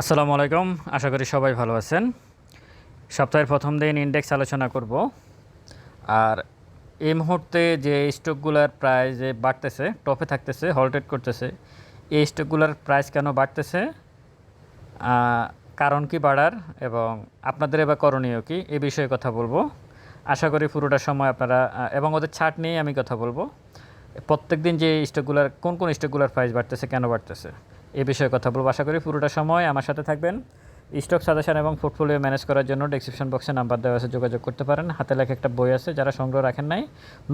আসসালামু আলাইকুম। আশা করি সবাই ভালো আছেন। সপ্তাহের প্রথম দিন ইন্ডেক্স আলোচনা করব। আর এই মুহূর্তে যে স্টকগুলোর প্রাইস যে বাড়তেছে টপে থাকতেছে হলটেড করতেছে, এই স্টকগুলোর প্রাইস কেন বাড়তেছে? কারণ কি বাড়ার এবং আপনাদের এবার করণীয় কি? এ বিষয়ে কথা বলব। আশা করি পুরোটা সময় আপনারা এবং ওদের ছাট নিয়ে আমি কথা বলব। প্রত্যেক দিন যে স্টকগুলোর কোন কোন স্টকগুলোর প্রাইস বাড়তেছে, কেন বাড়তেছে? এই বিষয়ে কথা বলব। আশা করি পুরোটা সময় আমার সাথে থাকবেন। স্টক সাজেশন এবং পোর্টফোলিও ম্যানেজ করার জন্য ডেসক্রিপশন বক্সে নাম্বার দেওয়া আছে, যোগাযোগ করতে পারেন। হাতে লেখা একটা বই আছে, যারা সংগ্রহ রাখেন নাই।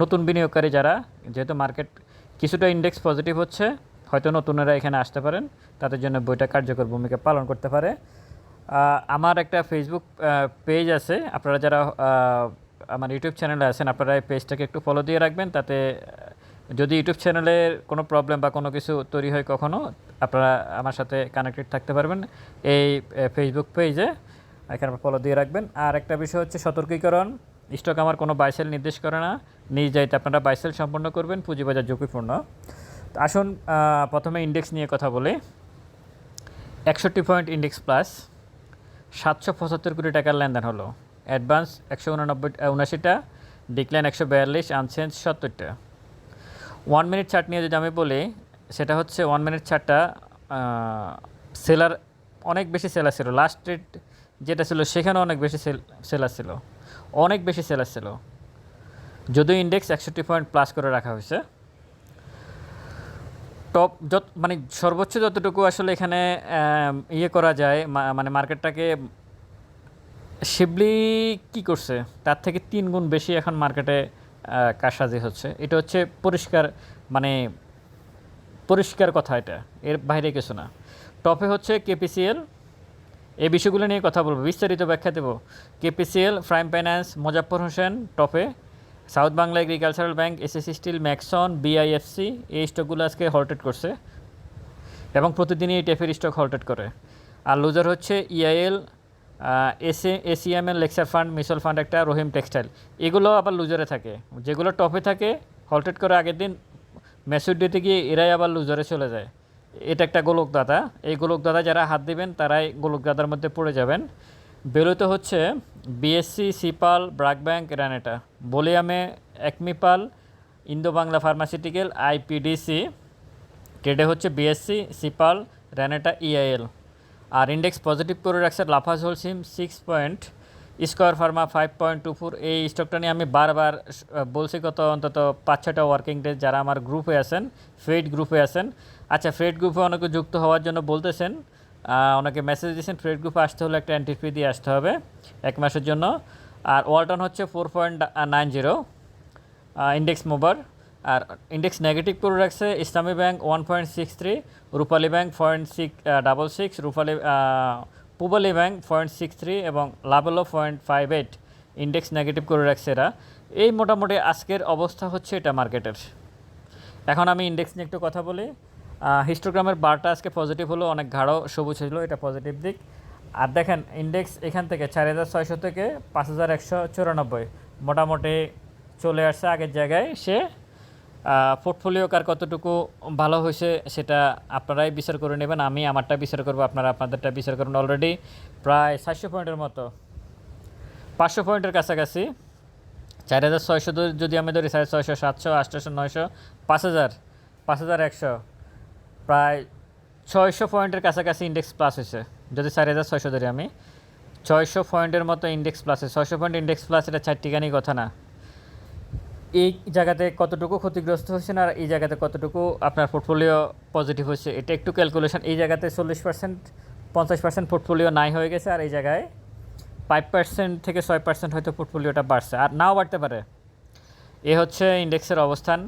নতুন বিনিয়োগকারী যারা, যেহেতু মার্কেট কিছুটা ইন্ডেক্স পজিটিভ হচ্ছে, হয়তো নতুনেরা এখানে আসতে পারেন। তাদের জন্য বইটা কার্যকর ভূমিকা পালন করতে পারে। আমার একটা ফেসবুক পেজ আছে। আপনারা যারা আমার ইউটিউব চ্যানেলে আছেন, আপনারা এই পেজটাকে একটু ফলো দিয়ে রাখবেন। তাতে যদি ইউটিউব চ্যানেলের কোনো প্রবলেম বা কোনো কিছু তৈরি হয় কখনো, আপনারা আমার সাথে কানেক্টেড থাকতে পারবেন। এই ফেসবুক পেজে এখানে ফলো দিয়ে রাখবেন। আর একটা বিষয় হচ্ছে সতর্কীকরণ। স্টক আমার কোনো বাইসেল নির্দেশ করে না। নিজ যাইতে আপনারা বাইসেল সম্পন্ন করবেন, পুঁজিবাজার ঝুঁকিপূর্ণ। তো আসুন প্রথমে ইন্ডেক্স নিয়ে কথা বলি। একষট্টি পয়েন্ট ইন্ডেক্স প্লাস সাতশো পঁচাত্তর কোটি টাকার লেনদেন হলো। অ্যাডভান্স একশো উনানব্বই উনাশিটা ডিক্লাইন একশো বিয়াল্লিশ আনচেঞ্জ সত্তরটা। ওয়ান মিনিট চার্ট নিয়ে যদি আমি বলি, সেটা হচ্ছে ওয়ান মিনিট চার্টটা সেলার অনেক বেশি সেলার ছিল। লাস্ট রেট যেটা ছিল সেখানে অনেক বেশি সেল সেলার ছিল। অনেক বেশি সেলার ছিল। যদিও ইন্ডেক্স একষট্টি পয়েন্ট প্লাস করে রাখা হয়েছে। টপ যত মানে সর্বোচ্চ যতটুকু আসলে এখানে ইয়ে করা যায় মানে মার্কেটটাকে শিবলি কি করছে, তার থেকে তিন গুণ বেশি এখন মার্কেটে কারসাজি হচ্ছে। এটা হচ্ছে পরিষ্কার মানে পরিষ্কার কথা এটা, এর বাইরে কিছু না। টপে হচ্ছে কেপিসিএল। এই বিষয়গুলো নিয়ে কথা বলব, বিস্তারিত ব্যাখ্যা দেবো। KPCL prime finance Mozaffar Hossain, টপে। South Bangla agricultural bank, SSC steel, Maxon, BIFC, এই স্টকগুলো আজকে হল্টেড করছে। এবং প্রতিদিনই এই টেফের স্টক হল্টেড করে। আর লুজার হচ্ছে ইআইএল এসে, ACML, lecture fund, mutual fund একটা রহিম টেক্সটাইল। এগুলো আবার লুজারে থাকে। যেগুলো টপে থাকে, হল্টেড করে আগের দিন মেসুর ডেতে গিয়ে এরাই আবার লুজারে চলে যায়। এটা একটা গোলক দাদা এই গোলক দাদা যারা হাত দিবেন, তারাই গোলক দাদার মধ্যে পড়ে যাবেন। বেরোতে হচ্ছে বিএসসি সিপাল ব্রাক ব্যাংক রানেটা বলিয়ামে একমিপাল ইন্দো বাংলা ফার্মাসিউটিক্যাল আইপিডিসি ট্রেডে হচ্ছে বিএসসি সিপাল রানেটা ইআইএল আর ইন্ডেক্স পজিটিভ করে রাখছে Lafarge Holcim six point Square pharma five point two four এই স্টকটা নিয়ে আমি বারবার বলছি কত অন্তত পাঁচ ছটা ওয়ার্কিং ডে যারা আমার গ্রুপে আছেন ফেড গ্রুপে আছেন। আচ্ছা ফ্রেড গ্রুপে অনেকে যুক্ত হওয়ার জন্য বলতেছেন অনেকে মেসেজ দিয়েছেন ফ্রেড গ্রুপে আসতে হলে একটা এন্ট্রি ফি দিয়ে আসতে হবে এক মাসের জন্য। আর ওয়ালটন হচ্ছে four point nine zero index মোবার আর ইন্ডেক্স নেগেটিভ করে রাখছে Islami bank one point six three Rupali bank point six double six Rupali Pubali bank point six three এবং Lovello point five eight index negative করে রাখছে এরা। এই মোটামুটি আজকের অবস্থা হচ্ছে এটা মার্কেটের এখন আমি ইন্ডেক্স নিয়ে একটু কথা বলি। হিস্টোগ্রামের বারটা আজকে পজিটিভ হলো, অনেক গাঢ়, সবুজ ছিল, এটা পজিটিভ দিক। আর দেখেন ইন্ডেক্স এখান থেকে চার হাজার ছয়শো থেকে পাঁচ হাজার একশো চুরানব্বই, মোটামুটি চলে আসছে আগের জায়গায়। সে পোর্টফোলিও কার কতটুকু ভালো হয়েছে সেটা আপনারাই বিচার করে নেবেন। আমি আমারটা বিচার করব, আপনারা আপনাদেরটা বিচার করুন অলরেডি প্রায় সাতশো পয়েন্টের মতো। পাঁচশো পয়েন্টের কাছাকাছি। চার হাজার ছয়শো যদি আমি ধরি সাড়ে ছয়শো, সাতশো আটশোশো নয়শো, পাঁচ হাজার পাঁচ হাজার একশো। প্রায় ছয়শো পয়েন্টের কাছাকাছি ইন্ডেক্স প্লাস হয়েছে। যদি চার হাজার ছয়শো ধরি আমি, ছয়শো পয়েন্টের মতো ইন্ডেক্স প্লাস হয়েছে। ছয়শো পয়েন্ট ইন্ডেক্স প্লাস এটা চারটিখানি কথা না। এই জায়গাতে কতটুকু ক্ষতিগ্রস্ত হয়েছেন আর এই জায়গাতে কতটুকু আপনার পোর্টফোলিও পজিটিভ হয়েছে? এটা একটু ক্যালকুলেশন এই জায়গাতে চল্লিশ পার্সেন্ট পঞ্চাশ পার্সেন্ট পোর্টফোলিও নাই হয়ে গেছে আর এই জায়গায় ফাইভ পার্সেন্ট থেকে ছয় পার্সেন্ট হয়তো পোর্টফোলিওটা বাড়ছে। আর নাও বাড়তে পারে। এ হচ্ছে ইন্ডেক্সের অবস্থান।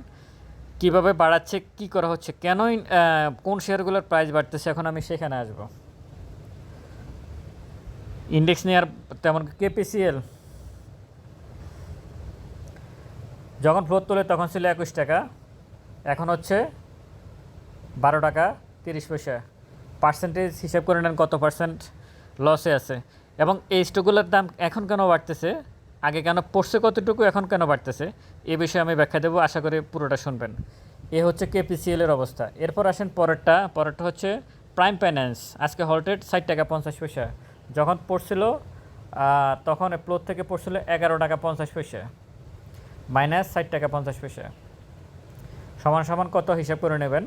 কীভাবে বাড়াচ্ছে, কি করা হচ্ছে কেন কোন শেয়ারগুলোর প্রাইস বাড়তেছে, এখন আমি সেখানে আসব। ইন্ডেক্স নেওয়ার তেমন কেপিসিএল যখন ফ্লোর তোলে তখন ছিল একুশ টাকা। এখন হচ্ছে বারো টাকা, তিরিশ পয়সা। পার্সেন্টেজ হিসাব করে নেন কত পার্সেন্ট লসে আছে। এবং এই স্টকগুলোর দাম এখন কেন বাড়তেছে? আগে কেন পড়ছে কতটুকু, এখন কেন বাড়তেছে? এ বিষয়ে আমি ব্যাখ্যা দেবো, আশা করি পুরোটা শুনবেন। এ হচ্ছে কেপিসিএল এর অবস্থা। এরপর আসেন পরেরটা। পরেরটা হচ্ছে প্রাইম ফাইন্যান্স আজকে হলটেড ষাট টাকা পঞ্চাশ পয়সা। যখন পড়ছিল তখন প্লোর থেকে পড়ছিল এগারো টাকা পঞ্চাশ পয়সা। মাইনাস ষাট টাকা পঞ্চাশ পয়সা। সমান সমান কত হিসাব করে নেবেন?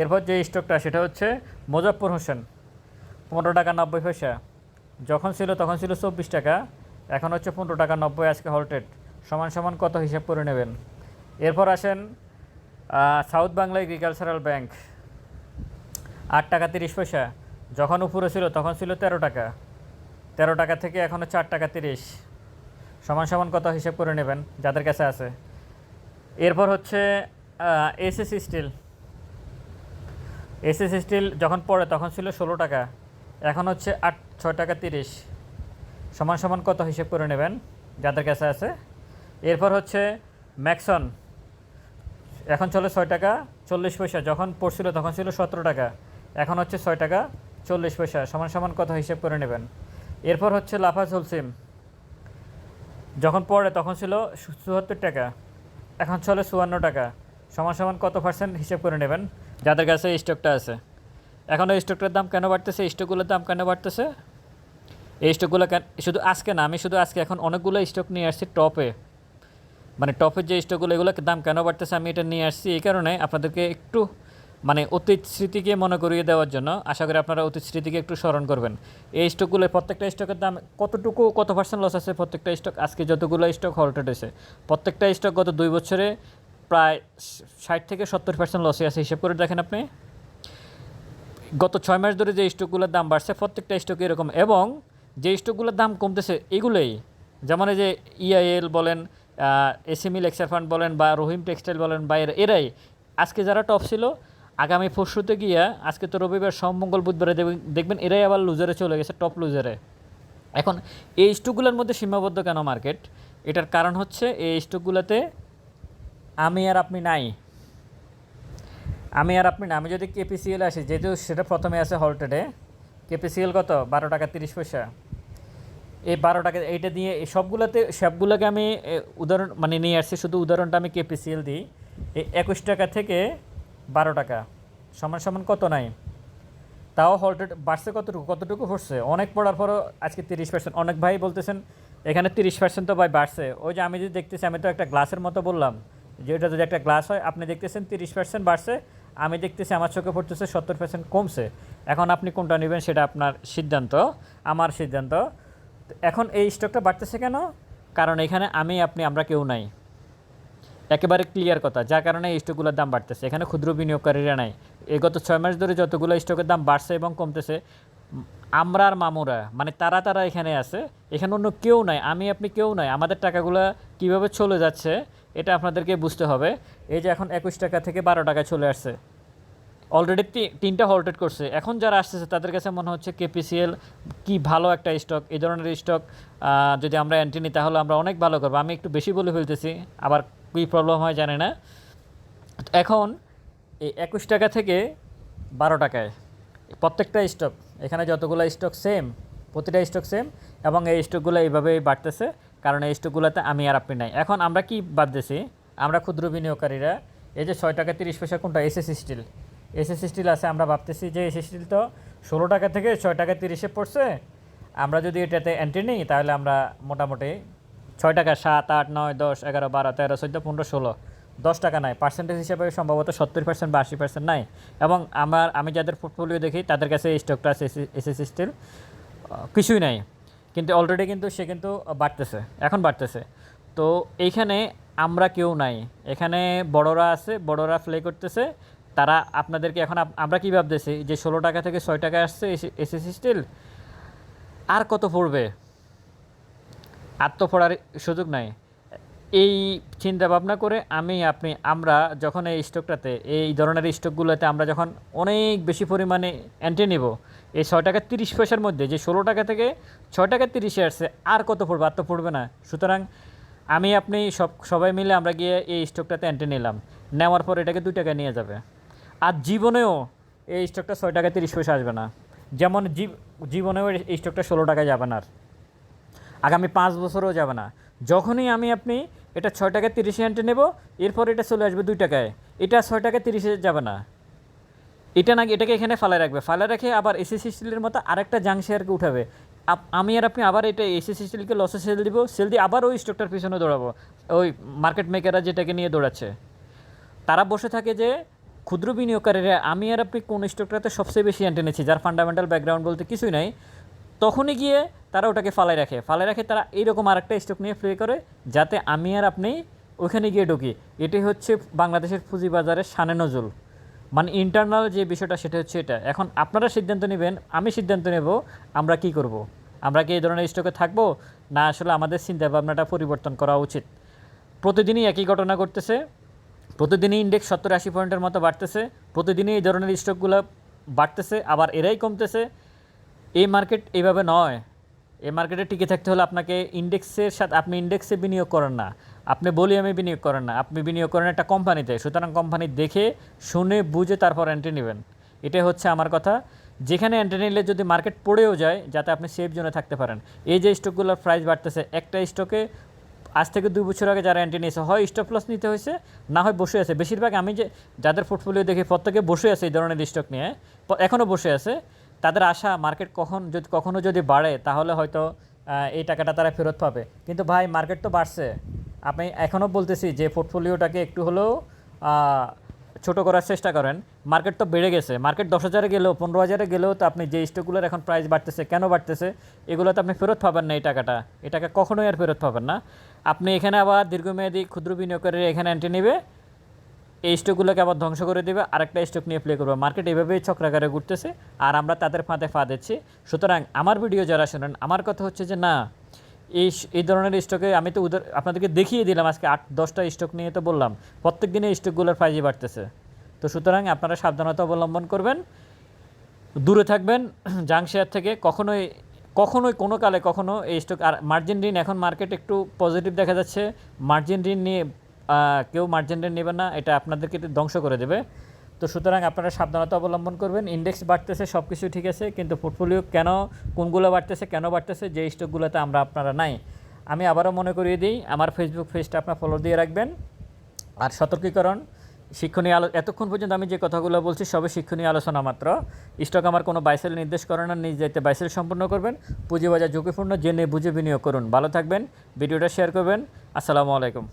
এরপর যে স্টকটা, সেটা হচ্ছে মোজাফর হোসেন, পনেরো টাকা নব্বই পয়সা। যখন ছিল তখন ছিল চব্বিশ টাকা, এখন হচ্ছে পনেরো টাকা নব্বই আজকে হলটেড সমান সমান কত হিসাব করে নেবেন? এরপর আসেন সাউথ বাংলা এগ্রিকালচারাল ব্যাংক, আট টাকা তিরিশ পয়সা। যখন উপরে ছিল তখন ছিল তেরো টাকা। তেরো টাকা থেকে এখন হচ্ছে আট টাকা তিরিশ। সমান সমান কত হিসাব করে নেবেন? যাদের কাছে আছে। এরপর হচ্ছে এসএস স্টিল এসএস স্টিল যখন পড়ে তখন ছিল ষোলো টাকা। এখন হচ্ছে আট, ছয় টাকা তিরিশ। সমান সমান কত হিসেব করে নেবেন? যাদের কাছে আছে। এরপর হচ্ছে ম্যাক্সন এখন চলে ছয় টাকা চল্লিশ পয়সা। যখন পড়ছিল তখন ছিল সতেরো টাকা। এখন হচ্ছে ছয় টাকা চল্লিশ পয়সা। সমান সমান কত হিসেব করে নেবেন? এরপর হচ্ছে লাফা সিম যখন পড়ে তখন ছিল চুয়াত্তর টাকা, এখন চলে চুয়ান্ন টাকা। সমান সমান কত পার্সেন্ট হিসেব করে নেবেন? যাদের কাছে এই স্টকটা আছে। এখন এই স্টকটার দাম কেন বাড়তেছে? এই স্টকগুলোর দাম কেন বাড়তেছে? এই স্টকগুলো কেন শুধু আজকে না, আমি শুধু আজকে এখন অনেকগুলো স্টক নিয়ে আসছি টপে। মানে টপের যে স্টকগুলো, এগুলোর দাম কেন বাড়তেছে আমি এটা নিয়ে আসছি। এই কারণে আপনাদেরকে একটু মানে অতীত স্মৃতিকে মনে করিয়ে দেওয়ার জন্য আশা করি আপনারা অতীত স্মৃতিকে একটু স্মরণ করবেন। এই স্টকগুলোর প্রত্যেকটা স্টকের দাম কতটুকু, কত পার্সেন্ট লস আছে প্রত্যেকটা স্টক? আজকে যতগুলো স্টক হলটেড হয়েছে প্রত্যেকটা স্টক গত দুই বছরে প্রায় ষাট থেকে সত্তর পার্সেন্ট লসে আছে। হিসেব করে দেখেন আপনি। গত ছয় মাস ধরে যে স্টকগুলোর দাম বাড়ছে, প্রত্যেকটা স্টক এরকম। এবং যে স্টকগুলোর দাম কমতেছে, এগুলোই যেমন এই যে ইআইএল বলেন এসএমই লেক্সার ফান্ড বলেন বা রহিম টেক্সটাইল বলেন বা এরা- এরাই। আজকে যারা টপ ছিল আগামী পরশুতে গিয়া, আজকে তো রবিবার, সোম, মঙ্গল, বুধবারে দেখবেন- এরাই আবার লুজারে চলে গেছে টপ লুজারে এখন, এই স্টকগুলোর মধ্যে সীমাবদ্ধ কেন মার্কেট এটার কারণ হচ্ছে, এই স্টকগুলোতে আমি আর আপনি নাই। আমি আর আপনি না, আমি যদি কেপিসিএল আসি, যেহেতু সেটা প্রথমে আছে হলটেডে কেপিসিএল কত? বারো টাকা তিরিশ পয়সা। এই বারো টাকা, এইটা দিয়ে সবগুলোতে, সবগুলোকে আমি উদাহরণ মানে নিয়ে আসছি, শুধু উদাহরণটা আমি কেপিসিএল দিই। এই একুশ টাকা থেকে বারো টাকা। সমান সমান কত নাই? তাও হলটেড বাড়ছে কতটুকু? কতটুকু পড়ছে অনেক পড়ার পরও আজকে তিরিশ পার্সেন্ট অনেক ভাই বলতেছেন, এখানে তিরিশ পার্সেন্ট তো ভাই বাড়ছে। ওই যে আমি যদি দেখতেছি, আমি তো একটা গ্লাসের মতো বললাম যে ওটা যদি একটা গ্লাস হয়, আপনি দেখতেছেন তিরিশ পার্সেন্ট বাড়ছে, আমি দেখতেছি আমার চোখে পড়তেছে সত্তর পার্সেন্ট কমছে। এখন আপনি কোনটা নেবেন সেটা আপনার সিদ্ধান্ত, আমার সিদ্ধান্ত। এখন এই স্টকটা বাড়তেছে কেন? কারণ এখানে আমি, আপনি, আমরা কেউ নাই। একেবারে ক্লিয়ার কথা। যার কারণে এই স্টকগুলোর দাম বাড়তেছে। এখানে ক্ষুদ্র বিনিয়োগকারীরা নাই। এই গত ছয় মাস ধরে যতগুলো স্টকের দাম বাড়ছে এবং কমতেছে, আমরা আর মামুরা মানে তারা তারা এখানে আছে, এখানে অন্য কেউ নাই, আমি, আপনি কেউ নাই, আমাদের টাকাগুলো কীভাবে চলে যাচ্ছে, এটা আপনাদেরকে বুঝতে হবে। এই যে এখন একুশ টাকা থেকে বারো টাকা চলে আসছে। অলরেডি তিনটা হল্টেড করছে। এখন যারা আসতেছে, তাদের কাছে মনে হচ্ছে কেপিসিএল কি ভালো একটা স্টক এই ধরনের স্টক যদি আমরা এন্ট্রি নিই, তাহলে আমরা অনেক ভালো করব। আমি একটু বেশি বলে ফেলতেছি, আবার কী প্রবলেম হয় জানি না। এখন এই একুশ টাকা থেকে বারো টাকায় প্রত্যেকটা স্টক এখানে যতগুলো স্টক সেম প্রতিটা স্টক সেম এবং এই স্টকগুলো এইভাবেই বাড়তেছে, কারণ এই স্টকগুলোতে আমি আর আপনি নাই। এখন আমরা কি বাদতেছি আমরা ক্ষুদ্র বিনিয়োগকারীরা, এই যে ছয় টাকা তিরিশ পয়সা কোনটা? এসএস স্টিল এসএস স্টিল আছে, আমরা ভাবতেছি যে এসএস স্টিল তো ষোলো টাকা থেকে ছয় টাকা তিরিশে পড়ছে। আমরা যদি এটাতে এন্ট্রি নিই, তাহলে আমরা মোটামুটি ছয় টাকা সাত, আট, নয়, দশ, এগারো, বারো, তেরো, চোদ্দ, পনেরো, ষোলো। দশ টাকা নাই। পার্সেন্টেজ হিসাবে সম্ভবত সত্তর পার্সেন্ট বা আশি পার্সেন্ট নাই। এবং আমার, আমি যাদের পোর্টফোলিও দেখি, তাদের কাছে স্টকটা আছে এসএস স্টিল কিছুই নাই। কিন্তু অলরেডি কিন্তু সে কিন্তু বাড়তেছে। এখন বাড়তেছে। তো এইখানে আমরা কেউ নাই। এখানে বড়রা আছে, বড়রা প্লে করতেছে। তারা আপনাদেরকে এখন আমরা কী ভাবতেছি? যে ষোলো টাকা থেকে ছয় টাকা আসছে এসএস স্টিল আর কত পড়বে? আর তো পড়ার সুযোগ নাই। এই চিন্তা ভাবনা করে আমি, আপনি, আমরা যখন এই স্টকটাতে, এই ধরনের স্টকগুলোতে আমরা যখন অনেক বেশি পরিমাণে এন্ট্রি নিব, এই ছয় টাকা তিরিশ পয়সার মধ্যে, যে ষোলো টাকা থেকে ছয় টাকা তিরিশে আসছে, আর কত পড়বে, আর তো পড়বে না। সুতরাং আমি, আপনি সব, সবাই মিলে আমরা গিয়ে এই স্টকটাতে এন্ট্রি নিলাম। নেওয়ার পর এটাকে দুই টাকা নিয়ে যাবে। আর জীবনেও এই স্টকটা ছয় টাকা তিরিশ পয়সা আসবে না। যেমন জীব- জীবনেও এই স্টকটা ষোলো টাকায় যাবে না আর। আগামী পাঁচ বছরও যাবে না। যখনই আমি আপনি এটা ছয় টাকা তিরিশে আনতে নেব, এরপর এটা চলে আসবে দুই টাকায়। এটা ছয় টাকা তিরিশে যাবে না। এটা নাকি এটাকে এখানে ফালায় রাখবে। ফালায় রেখে আবার এসএসসি স্টিলের মতো আরেকটা জাং শেয়ারকে উঠাবে। আমি আর আপনি আবার এটা এসএসসি স্টিলকে লসে সেল দিব সেল দিয়ে আবার ওই স্টকটার পিছনে দৌড়াবো। ওই মার্কেট মেকাররা যেটাকে নিয়ে দৌড়াচ্ছে। তারা বসে থাকে যে, ক্ষুদ্র বিনিয়োগকারীরা, আমি আর আপনি কোন স্টকটাতে সবচেয়ে বেশি টেনেছি যার ফান্ডামেন্টাল ব্যাকগ্রাউন্ড বলতে কিছুই নাই। তখনই গিয়ে তারা ওটাকে ফালাই রাখে। ফালাই রাখে তারা এইরকম আরেকটা স্টক নিয়ে প্লে করে, যাতে আমি আর আপনি ওইখানে গিয়ে ঢুকি। এটি হচ্ছে বাংলাদেশের পুঁজিবাজারের সানে নজুল। মানে ইন্টারনাল যে বিষয়টা, সেটা হচ্ছে এটা। এখন আপনারা সিদ্ধান্ত নেবেন, আমি সিদ্ধান্ত নেব আমরা কি করব। আমরা কি এই ধরনের স্টকে থাকব? না, আসলে আমাদের চিন্তাভাবনাটা পরিবর্তন করা উচিত। প্রতিদিনই একই ঘটনা ঘটতেছে। প্রতিদিনই ইন্ডেক্স সত্তর আশি পয়েন্টের মতো বাড়তেছে। প্রতিদিনই এই ধরনের স্টকগুলো বাড়তেছে, আবার এরাই কমতেছে। এই মার্কেট এইভাবে নয়। এই মার্কেটে টিকে থাকতে হলে আপনাকে ইন্ডেক্সের সাথে, আপনি ইন্ডেক্সে বিনিয়োগ করেন না। আপনি বলি আমি বিনিয়োগ করেন না। আপনি বিনিয়োগ করেন একটা কোম্পানিতে সুতরাং কোম্পানি দেখে, শুনে, বুঝে তারপর এন্ট্রি নেবেন। এটাই হচ্ছে আমার কথা। যেখানে এন্ট্রি নিলে যদি মার্কেট পড়েও যায়, যাতে আপনি সেফ জোনে থাকতে পারেন। এই যে স্টকগুলোর প্রাইস বাড়তেছে, একটা স্টকে আজ থেকে দুই বছর আগে যারা এন্ট্রি নিয়েছে, হয় স্টপ লস নিতে হয়েছে, না হয় বসে আছে। বেশিরভাগ আমি যে, যাদের পোর্টফোলিও দেখি, প্রত্যেকে বসে আছে এই ধরনের স্টক নিয়ে। এখনও বসে আছে। তাদের আশা মার্কেট কখন যদি, কখনো যদি বাড়ে, তাহলে হয়তো এই টাকাটা তারা ফেরত পাবে। কিন্তু ভাই মার্কেট তো বাড়ছে। আপনি এখনও বলতেছি যে পোর্টফোলিওটাকে একটু হলেও ছোট করার চেষ্টা করেন। মার্কেট তো বেড়ে গেছে। মার্কেট দশ হাজারে গেলেও, পনেরো হাজারে গেলেও তো আপনি যে স্টকগুলোর এখন প্রাইস বাড়তেছে, কেন বাড়তেছে এগুলো তো আপনি ফেরত পাবেন না এই টাকাটা। এই টাকা কখনোই আর ফেরত পাবেন না। আপনি এখানে আবার দীর্ঘমেয়াদী ক্ষুদ্র বিনিয়োগকারীরা এখানে এন্ট্রি নেবে। এই স্টকগুলোকে আবার ধ্বংস করে দেবে, আরেকটা স্টক নিয়ে প্লে করবে। মার্কেট এভাবেই চক্রাকারে ঘুরতেছে, আর আমরা তাদের ফাঁদে ফা দিচ্ছি। সুতরাং আমার ভিডিও যারা শোনেন, আমার কথা হচ্ছে যে না, এই এই ধরনের স্টকে আমি তো উদার আপনাদেরকে দেখিয়ে দিলাম আজকে আট, দশটা স্টক নিয়ে তো বললাম। প্রত্যেক দিনে স্টকগুলোর প্রাইজই বাড়তেছে। তো সুতরাং আপনারা সাবধানতা অবলম্বন করবেন, দূরে থাকবেন জাং শেয়ার থেকে। কখনোই কখনোই কোনো কালে কখনো এই স্টক আর মার্জিন ঋণ এখন মার্কেট একটু পজিটিভ দেখা যাচ্ছে। মার্জিন ঋণ নিয়ে কেউ মার্জিন ঋণ নেবে না, এটা আপনাদেরকে ধ্বংস করে দেবে। তো সুতরাং আপনারা সাবধানতা অবলম্বন করবেন। ইন্ডেক্স বাড়তেছে সব কিছু ঠিক আছে, কিন্তু পোর্টফোলিও কেন, কোনগুলো বাড়তেছে, কেন বাড়তেছে, যে স্টকগুলোতে আমরা আপনারা নাই। আমি আবারও মনে করিয়ে দিই, আমার ফেসবুক পেজটা আপনার ফলো দিয়ে রাখবেন। আর সতর্কীকরণ, শিক্ষণীয় আলো এতক্ষণ পর্যন্ত আমি যে কথাগুলো বলছি, সবই শিক্ষণীয় আলোচনা মাত্র। স্টক আমার কোনো বাইসেল নির্দেশ করে না, নিজ দায়িত্বে বাইসেল সম্পূর্ণ করবেন। পুঁজিবাজার ঝুঁকিপূর্ণ, জেনে বুঝে বিনিয়োগ করুন। ভালো থাকবেন, ভিডিওটা শেয়ার করবেন। আসসালামু আলাইকুম।